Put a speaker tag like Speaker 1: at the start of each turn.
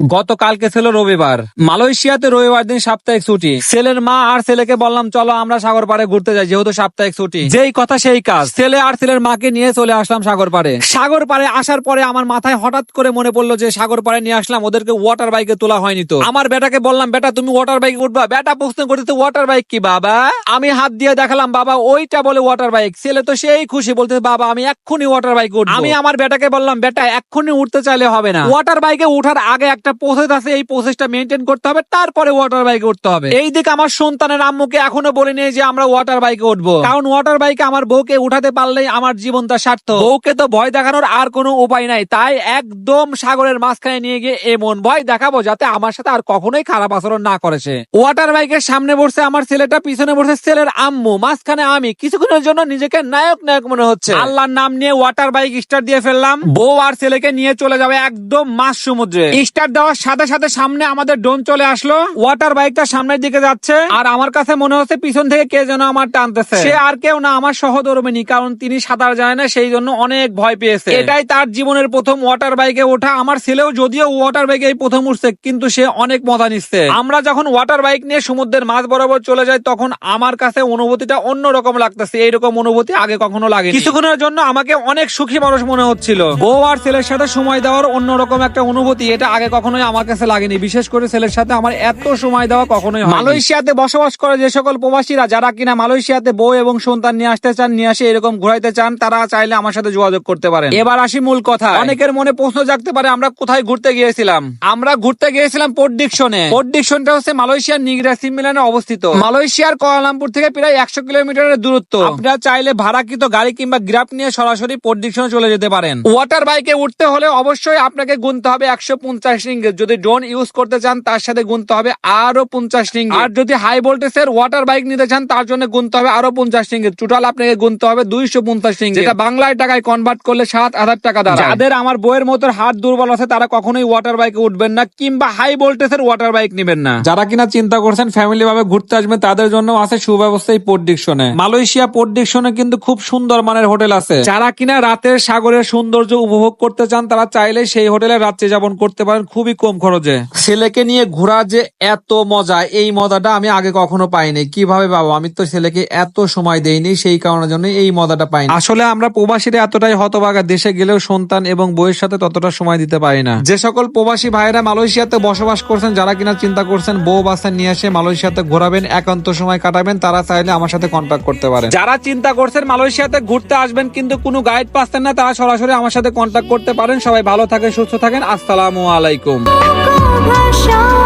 Speaker 1: গতকালকে ছিল রবিবার। মালয়েশিয়াতে রবিবার দিন সাপ্তাহিক ছুটি। ছেলের মা আর ছেলেকে বললাম চলো আমরা সাগর পাড়ে ঘুরতে যাই যেহেতু সাপ্তাহিক ছুটি। যেই কথা সেই কাজ। ছেলে আর ছেলের মাকে নিয়ে চলে আসলাম সাগর পাড়ে। সাগর পাড়ে আসার পরে আমার মাথায় হঠাৎ করে মনে পড়ল যে সাগর পাড়ে নিয়ে আসলাম ওদেরকে ওয়াটার বাইকে তোলা হয়নি তো। আমার বেটাকে বললাম বেটা তুমি ওয়াটার বাইকে উঠবা? বেটা প্রশ্ন করতে ওয়াটার বাইক কি বাবা? আমি হাত দিয়ে দেখালাম বাবা ওইটা বলে ওয়াটার বাইক ছেলে তো সেই খুশি বলতে বাবা আমি এক্ষুনি ওয়াটার বাইক উঠবো। আমি আমার বেটাকে বললাম বেটা এক্ষুনি উঠতে চাইলে হবে না। ওয়াটার বাইকে উঠার আগে একটা প্রসেস আছে, এই প্রসেসটা মেনটেন করতে হবে, তারপরে ওয়াটার বাইকে উঠতে হবে। এই দিকে আমার সন্তানের আম্মুকে এখনও বলে নিয়ে যে আমরা ওয়াটার বাইকে উঠবো। কারণ ওয়াটার বাইকে আমার বউকে উঠাতে পারলেই আমার জীবনটা স্বার্থ বউকে তো ভয় দেখানোর আর কোনো উপায় নাই। তাই একদম সাগরের মাঝখানে নিয়ে গিয়ে এমন ভয় দেখাবো যাতে আমার সাথে আর কখনোই খারাপ আচরণ না করেছে ওয়াটার বাইকের সামনে বসে আমার ছেলেটা, পিছনে বসে ছেলের আম্মু, মাঝখানে আমি। কিছুক্ষণের জন্য নিজেকে নায়ক নায়ক মনে হচ্ছে। আল্লাহর নাম নিয়ে ওয়াটার বাইক স্টার্ট দিয়ে ফেললাম। বউ আর ছেলেকে নিয়ে চলে যাবে একদম মাছ সমুদ্রে। স্টার্ট দেওয়ার সাথে সাথে সামনে আমাদের ড্রোন চলে আসলো। ওয়াটার বাইকটা সামনের দিকে যাচ্ছে। আর আমার কাছে মনে হচ্ছে পিছন থেকে কে যেন আমার টানতেছে। সে আর কেউ না, আমার সহধর্মিনী কারণ তিনি সাঁতার জানে না, সেই জন্য অনেক ভয় পেয়েছে। এটাই তার জীবনের প্রথম ওয়াটার বাইকে ওঠা। আমার ছেলেও যদিও ওয়াটার বাইকে প্রথম উঠছে, কিন্তু সে অনেক মজা নিচ্ছে। আমরা যখন ওয়াটার বাইক নিয়ে সমুদ্রের মাঝ বরাবর চলে যাই, তখন আমার কাছে অনুভূতিটা অন্যরকম লাগতেছে। এইরকম অনুভূতি আগে কখনো লাগে কিছুক্ষণের জন্য আমাকে অনেক সুখী মানুষ মনে হচ্ছিল। বউ আর ছেলের সাথে সময় দেওয়ার অন্যরকম একটা অনুভূতি, এটা আগে কখনোই আমার কাছে লাগেনি। বিশেষ করে ছেলের সাথে আমার এত সময় দেওয়া কখনোই মালয়েশিয়াতে বসবাস করে যে সকল প্রবাসীরা যারা কিনা মালয়েশিয়াতে বউ এবং সন্তান নিয়ে আসতে চান নিয়ে আসে এরকম ঘুরাইতে চান তারা চাইলে আমার সাথে যোগাযোগ করতে পারেন। এবার আসি মূল কথা অনেকের মনে প্রশ্ন জাগতে পারে আমরা কোথায় ঘুরতে গিয়েছিলাম? আমরা ঘুরতে গিয়েছিলাম পোর্ট ডিকশনে। পোর্ট ডিকশনটা হচ্ছে মালয়েশিয়ার নিগরা সিমিলানে অবস্থিত। মালয়েশিয়ার কোয়ালামপুর থেকে প্রায় একশো কিলোমিটারের দূরত্ব। আপনারা চাইলে ভাড়াকৃত গাড়ি কিংবা গ্রাফ নিয়ে সরাসরি পোর্ট ডিকশনে চলে যেতে পারেন। ওয়াটার বাইকে উঠতে হলে অবশ্যই আপনাকে গুনতে হবে একশো পঞ্চাশ রিঙ্গিত যদি ড্রোন ইউজ করতে চান তার সাথে গুনতে হবে আরও পঞ্চাশ রিঙ্গিত আর যদি হাই ভোল্টেজের ওয়াটার বাইক নিতে চান তার জন্য গুনতে হবে আরও পঞ্চাশ রিঙ্গিত টোটাল আপনাকে গুনতে হবে দুইশো পঞ্চাশ রিঙ্গিত যেটা বাংলায় টাকায় কনভার্ট করলে সাত হাজার টাকা দাঁড়ায়। যাদের আমার বইয়ের মতো হাত দুর্বল আছে তারা কখনোই ওয়াটার বাইকে উঠবেন না কিংবা হাই ভোল্টেজের ওয়াটার বাইক নেবেন না। যারা কিনা চিন্তা করছেন ফ্যামিলি ভাবে ঘুরতে আসবেন তাদের জন্য আছে সুব্যবস্থা এই পোর্ট ডিকশনে মালয়েশিয়া পোর্ট ডিকশনে কিন্তু খুব সুন্দর মানের হোটেল আছে। যারা কিনা রাতের সাগরের সৌন্দর্য উপভোগ করতে চান তারা চাইলে সেই হোটেলে রাত্রি যাপন করতে পারেন। খুবই কম খরচে। ছেলেকে নিয়ে ঘোরা যে এত মজা এই মজাটা আমি আগে কখনো পাইনি। কীভাবে পাবো? আমি তো ছেলেকে এত সময় দেইনি সেই কারণের জন্য এই মজাটা পাইনি। আসলে আমরা প্রবাসীরা এতটাই হতভাগা দেশে গেলেও সন্তান এবং বইয়ের সাথে ততটা সময় দিতে পারি না। যে সকল প্রবাসী ভাইরা মালয়েশিয়াতে বসবাস করছেন যারা কিনা চিন্তা করছেন বউ বাচ্চা নিয়ে এসে মালয়েশিয়াতে ঘোরাবেন একান্ত সময় কাটাবেন তারা চাইলে আমার সাথে কন্ট্যাক্ট করতে পারেন। যারা চিন্তা করছেন মালয়েশিয়াতে ঘুরতে আসবেন কিন্তু কোনো গাইড পাচ্ছেন না তারা সরাসরি আমার সাথে কন্ট্যাক্ট করতে পারেন। সবাই ভালো থাকেন সুস্থ থাকেন। আসসালামু আলাইকুম।
Speaker 2: 不够太少。